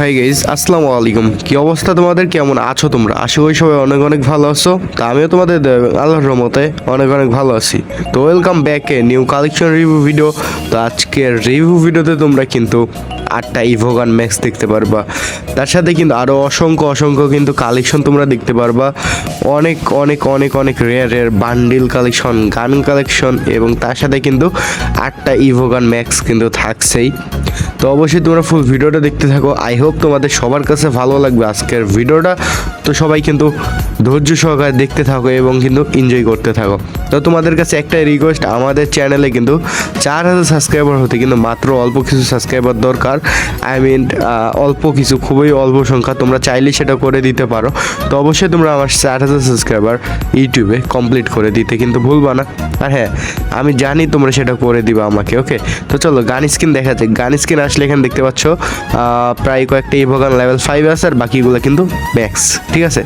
Hi guys আসসালামু আলাইকুম। কি অবস্থা তোমাদের? কেমন আছো তোমরা? আশা করি সবাই অনেক অনেক ভালো আছো। তো আমিও তোমাদের আল্লাহ আল্লাহর রহমতে অনেক অনেক ভালো আছি। তো welcome back a new collection review video তো আজকের রিভিউ ভিডিওতে তোমরা কিন্তু আটটা ইভোগান ম্যাক্স দেখতে পারবা। তার সাথে কিন্তু আরও অসংখ্য অসংখ্য কিন্তু কালেকশন তোমরা দেখতে পারবা। অনেক অনেক অনেক অনেক rare rare bundle collection gun collection এবং তার সাথে কিন্তু আটটা ইভোগান ম্যাক্স কিন্তু থাকছেই। তো অবশ্যই তোমরা ফুল ভিডিওটা দেখতে থাকো। আই হোপ তোমাদের সবার কাছে ভালো লাগবে আজকের ভিডিওটা। তো সবাই কিন্তু ধৈর্য সহকারে দেখতে থাকো এবং কিন্তু এনজয় করতে থাকো। তো তোমাদের কাছে একটাই রিকোয়েস্ট আমাদের চ্যানেলে কিন্তু চার হাজার সাবস্ক্রাইবার হতে কিন্তু মাত্র অল্প কিছু সাবস্ক্রাইবার দরকার। আই মিন অল্প কিছু, খুবই অল্প সংখ্যা, তোমরা চাইলে সেটা করে দিতে পারো। তো অবশ্যই তোমরা আমার চার হাজার সাবস্ক্রাইবার ইউটিউবে কমপ্লিট করে দিতে, কিন্তু ভুলবা না। আর হ্যাঁ আমি জানি তোমরা সেটা করে দিবা আমাকে ওকে তো চলো, গান স্ক্রিন দেখা যাক। গান স্ক্রিন আসলে এখানে দেখতে পাচ্ছ প্রায় কয়েকটা ইভোগান লেভেল ফাইভ আছে, আর বাকিগুলো কিন্তু ম্যাক্স ঠিক আছে?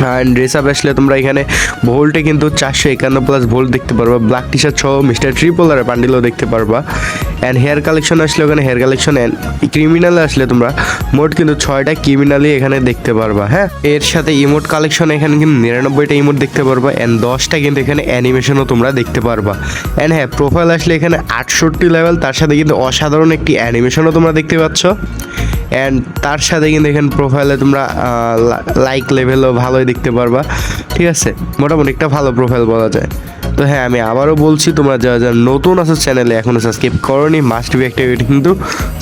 অ্যান্ড ড্রেস আপ আসলে তোমরা এখানে ভোল্টে কিন্তু চারশো একান্ন প্লাস ভোল্ট দেখতে পারবা। ব্ল্যাক টি শার্ট সহ মিস্টার ট্রিপলারের বান্ডিলও দেখতে পারবা। অ্যান্ড হেয়ার কালেকশন আসলে ওখানে হেয়ার কালেকশন অ্যান্ড ক্রিমিনালে আসলে তোমরা মোট কিন্তু ছয়টা ক্রিমিনালই এখানে দেখতে পারবা হ্যাঁ? এর সাথে ইমোট কালেকশন এখানে কিন্তু নিরানব্বইটা ইমোট দেখতে পারবা অ্যান্ড দশটা কিন্তু এখানে অ্যানিমেশনও তোমরা দেখতে পারবা। অ্যান্ড হ্যাঁ প্রোফাইল আসলে এখানে আটষট্টি লেভেল তার সাথে কিন্তু অসাধারণ একটি অ্যানিমেশনও তোমরা দেখতে পাচ্ছ। অ্যান্ড তার সাথে কিন্তু এখানে প্রোফাইলে তোমরা লাইক লেভেলও ভালোই দেখতে পারবা। ঠিক আছে? মোটামুটি একটা ভালো প্রোফাইল বলা যায়। তো হ্যাঁ আমি আবারও বলছি, তোমরা যারা যারা নতুন আছো চ্যানেলে এখনও সাবস্ক্রাইব করনি মাস্ট বি একটা কিন্তু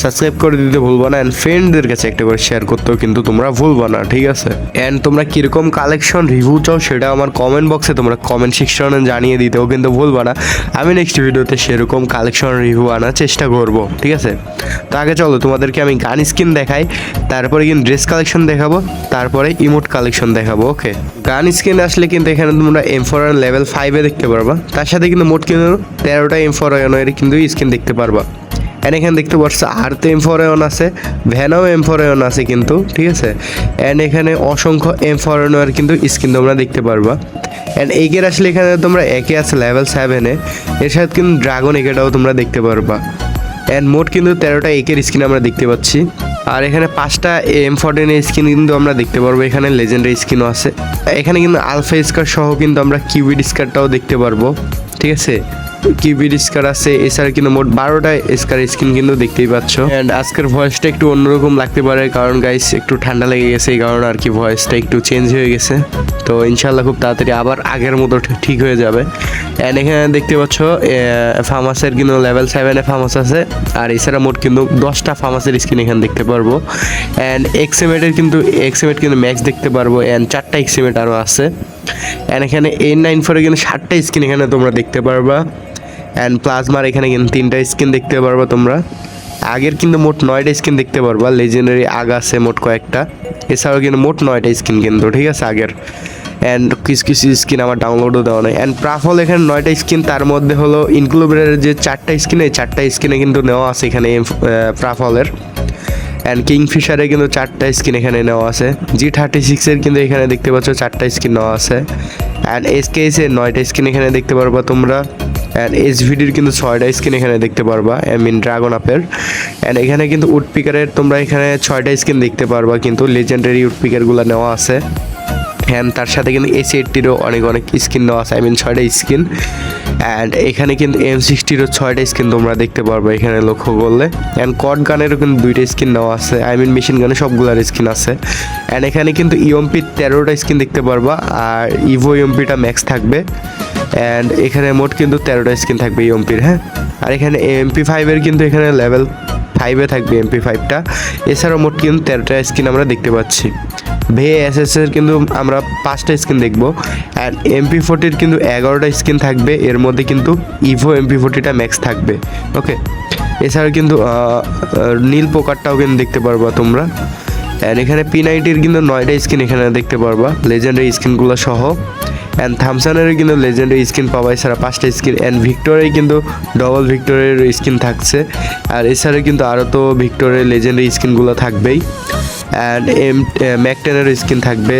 সাবস্ক্রাইব করে দিতে ভুলবো না অ্যান্ড ফ্রেন্ডদের কাছে একটা করে শেয়ার করতেও কিন্তু তোমরা ভুলবো না, ঠিক আছে? অ্যান্ড তোমরা কীরকম কালেকশন রিভিউ চাও সেটা আমার কমেন্ট বক্সে তোমরা কমেন্ট সেকশনে জানিয়ে দিতেও কিন্তু ভুলবো না। আমি নেক্সট ভিডিওতে সেরকম কালেকশন রিভিউ আনার চেষ্টা করব, ঠিক আছে? তো আগে চলো, তোমাদেরকে আমি গান স্কিন দেখাই, তারপরে কিন্তু ড্রেস কালেকশন দেখাবো, তারপরে ইমোট কালেকশন দেখাবো ওকে গান স্কিন আসলে কিন্তু এখানে তোমরা এম ফোর লেভেল ফাইভে দেখতে পারবা। তার সাথে কিন্তু মোট কিন্তু তেরোটা এম ফোর এর কিন্তু স্কিন দেখতে পারবা। অ্যান্ড এখানে দেখতে পাচ্ছ আর তো এম ফোর আছে ভ্যানাও এম ফোর আছে কিন্তু, ঠিক আছে? অ্যান্ড এখানে অসংখ্য এম ফোর কিন্তু স্কিন তোমরা দেখতে পারবা। অ্যান্ড এগের আসলে এখানে তোমরা একে আছে লেভেল সেভেনে এর সাথে কিন্তু ড্রাগন একেটাও তোমরা দেখতে পারবা। অ্যান্ড মোট কিন্তু তেরোটা একের স্কিন আমরা দেখতে পাচ্ছি। আর এখানে পাঁচটা এম ফোরটিনের স্কিন কিন্তু আমরা দেখতে পারব। এখানে লেজেন্ডারি স্কিনও আছে। এখানে কিন্তু আলফা স্কার সহ কিন্তু আমরা কিউবিড স্কারটাও দেখতে পারব। ঠিক আছে? কিউবিড স্কার আছে, এছাড়া কিন্তু মোট বারোটা স্কার স্কিন কিন্তু দেখতেই পাচ্ছ। অ্যান্ড আজকের ভয়েসটা একটু অন্যরকম লাগতে পারে, কারণ গাইস একটু ঠান্ডা লেগে গেছে এই কারণে আর কি ভয়েসটা একটু চেঞ্জ হয়ে গেছে। তো ইনশাল্লাহ খুব তাড়াতাড়ি আবার আগের মতো ঠিক- হয়ে যাবে। অ্যান্ড এখানে দেখতে পাচ্ছ ফার্মাসের কিন্তু লেভেল সেভেনে ফার্মাস আছে, আর এছাড়া মোট কিন্তু দশটা ফার্মাসের স্কিন এখানে দেখতে পারব। অ্যান্ড এক্সএমেটের কিন্তু এক্সএমেট কিন্তু ম্যাক্স দেখতে পারব অ্যান্ড চারটা এক্সএমেট আরও আছে। অ্যান্ড এখানে এন নাইন ফোরে কিন্তু ষাটটা স্কিন এখানে তোমরা দেখতে পারবা। অ্যান্ড প্লাজমার এখানে কিন্তু তিনটা স্কিন দেখতে পারবা তোমরা। আগের কিন্তু মোট নয়টা স্কিন দেখতে পারবা লেজেন্ডারি আগ আছে মোট কয়েকটা। এছাড়াও কিন্তু মোট নয়টা স্কিন কিন্তু, ঠিক আছে, আগের। অ্যান্ড কিছু কিছু স্কিন আমার ডাউনলোডও দেওয়া নেই। অ্যান্ড প্রাফল এখানে নয়টা স্কিন তার মধ্যে হলো ইনক্লুবের যে চারটা স্কিন চারটা স্কিনে কিন্তু নেওয়া আছে এখানে প্রাফলের অ্যান্ড কিংফিশারে কিন্তু চারটা স্কিন এখানে নেওয়া আছে। জি থার্টি সিক্সের কিন্তু এখানে দেখতে পাচ্ছ, চারটা স্কিন নেওয়া আছে। অ্যান্ড এসকেএসের নয়টা স্কিন এখানে দেখতে পারবা তোমরা। অ্যান্ড এসভিডির কিন্তু ছয়টা স্কিন এখানে দেখতে পারবা আই মিন ড্রাগন আপের অ্যান্ড এখানে কিন্তু উডপিকারের তোমরা এখানে ছয়টা স্কিন দেখতে পারবা, কিন্তু লেজেন্ডারি উডপিকারগুলো নেওয়া আছে। অ্যান্ড তার সাথে কিন্তু এসি এইটটিরও অনেক অনেক স্কিন নেওয়া আছে আই মিন ছয়টা স্কিন অ্যান্ড এখানে কিন্তু এম সিক্সটিরও ছয়টা স্কিন তোমরা দেখতে পারবে এখানে লক্ষ্য করলে। অ্যান্ড কট গানেরও কিন্তু দুইটা স্কিন নেওয়া আছে আই মিন মেশিন গানে সবগুলার স্কিন আছে। অ্যান্ড এখানে কিন্তু ইএমপির তেরোটা স্কিন দেখতে পারবা, আর ইভো ইএমপিটা ম্যাক্স থাকবে। অ্যান্ড এখানে মোট কিন্তু তেরোটা স্কিন থাকবে ইএমপির হ্যাঁ? আর এখানে এমপি ফাইভের কিন্তু এখানে লেভেল ফাইভে থাকবে এমপি ফাইভটা এছাড়াও মোট কিন্তু তেরোটা স্কিন আমরা দেখতে পাচ্ছি। ভে এস এস এর কিন্তু আমরা পাঁচটা স্কিন দেখব। আর এমপি ফোর্টির কিন্তু এগারোটা স্কিন থাকবে। এর মধ্যে কিন্তু ইভো এমপি ফোর্টিটা ম্যাক্স থাকবে। ওকে এছাড়া কিন্তু নীল পোকারটাও কিন্তু দেখতে পারবা তোমরা। অ্যান্ড এখানে পি নাইটির কিন্তু নয়টা স্কিন এখানে দেখতে পারবা। লেজেন্ডারি স্কিনগুলো সহ। অ্যান্ড থামসানের কিন্তু লেজেন্ডারি স্কিন পাওয়া এছাড়া পাঁচটা স্কিন অ্যান্ড ভিক্টোরের কিন্তু ডবল ভিক্টোরের স্কিন থাকছে। আর এছাড়া কিন্তু আরও তো ভিক্টোরের লেজেন্ডারি স্কিনগুলো থাকবেই। অ্যান্ড এম ম্যাকটেনের স্কিন থাকবে।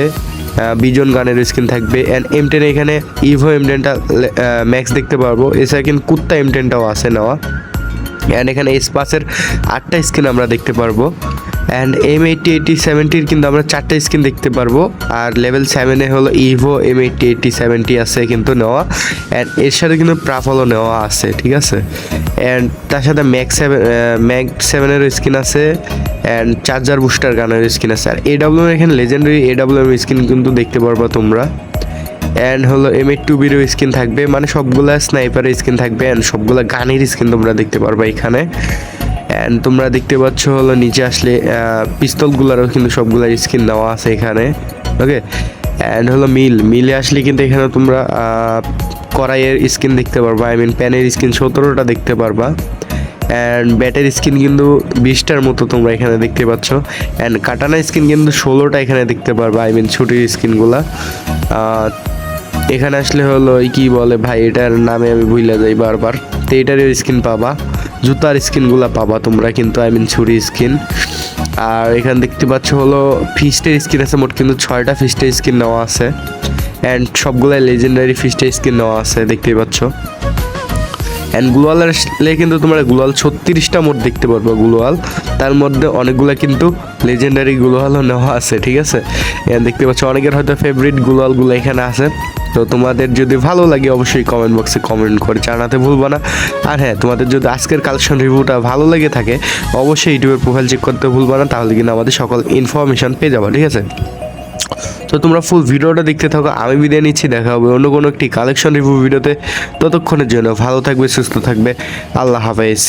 বিজন গানের স্কিন থাকবে। অ্যান্ড এম টেন এখানে ইভো এম টেনটা ম্যাক্স দেখতে পারব। এছাড়া কিন্তু কুত্তা এম টেনটাও আছে নেওয়া। অ্যান্ড এখানে স্পাসের আটটা স্কিন আমরা দেখতে পারব। অ্যান্ড এম এইটটি এইটটি সেভেন্টির কিন্তু আমরা চারটে স্কিন দেখতে পারব। আর লেভেল সেভেনে হলো evo M eighty eighty seventy আছে কিন্তু নেওয়া। অ্যান্ড এর সাথে কিন্তু প্রাফলও নেওয়া আছে, ঠিক আছে? অ্যান্ড তার সাথে ম্যাক সেভেন ম্যাক সেভেনের স্কিন আছে। অ্যান্ড চার্জার বুস্টার গানের স্কিন আছে। আর এডাব্লিউ এখানে লেজেন্ডারি এডাব্লিউ স্কিন কিন্তু দেখতে পারব তোমরা। অ্যান্ড হলো এম এইট টু বিরও স্কিন থাকবে। মানে সবগুলা স্নাইপারের স্কিন থাকবে। অ্যান্ড সবগুলা গানের স্কিন তোমরা দেখতে পারবে এখানে। অ্যান্ড তোমরা দেখতে পাচ্ছ হলো নিচে আসলে পিস্তলগুলারও কিন্তু সবগুলার স্কিন দেওয়া আছে এখানে। ওকে অ্যান্ড হলো মিল। মিলে আসলে কিন্তু এখানে তোমরা কড়াইয়ের স্কিন দেখতে পারবা। আই মিন প্যানের স্কিন সতেরোটা দেখতে পারবা। অ্যান্ড ব্যাটের স্কিন কিন্তু বিশটার মতো তোমরা এখানে দেখতে পাচ্ছ। অ্যান্ড কাটানা স্কিন কিন্তু ষোলোটা এখানে দেখতে পারবা। আই মিন ছুটির স্কিনগুলা এখানে আসলে হলো ওই কি বলে, ভাই, এটার নামে আমি ভুলে যাই বারবার। তো এটারও স্কিন পাবা। জুতার স্কিনগুলো পাবা তোমরা, কিন্তু আই মিন ছুরি স্কিন আর এখানে দেখতে পাচ্ছ হলো ফিস্টের স্কিন আছে, মোট কিন্তু ছয়টা ফিস্টের স্কিন নেওয়া আছে। অ্যান্ড সবগুলাই লেজেন্ডারি ফিস্টের স্কিন নেওয়া আছে, দেখতেই পাচ্ছ। অ্যান্ড গ্লোয়ালের আসলে কিন্তু তোমরা গ্লোয়াল ছত্রিশটা মোট দেখতে পারবে গ্লোয়াল তার মধ্যে অনেকগুলো কিন্তু লেজেন্ডারি গ্লোয়ালও নেওয়া আছে, ঠিক আছে? দেখতে পাচ্ছ, অনেকের হয়তো ফেভারিট গ্লোয়ালগুলো এখানে আছে। তো তোমাদের যদি ভালো লাগে, অবশ্যই কমেন্ট বক্সে কমেন্ট করে জানাতে ভুলবো না। আর হ্যাঁ তোমাদের যদি আজকের কালেকশন রিভিউটা ভালো লেগে থাকে, অবশ্যই ইউটিউবের প্রোফাইল চেক করতে ভুলবো না। তাহলে কিন্তু আমাদের সকল ইনফরমেশন পেয়ে যাব, ঠিক আছে? তো তোমরা ফুল ভিডিওটা দেখতে থাকো, আমি বিদায় নিচ্ছি, দেখা হবে অন্য কোনো একটি কালেকশন রিভিউ ভিডিওতে। ততক্ষণের জন্য ভালো থাকবে, সুস্থ থাকবে, আল্লাহ হাফেজ।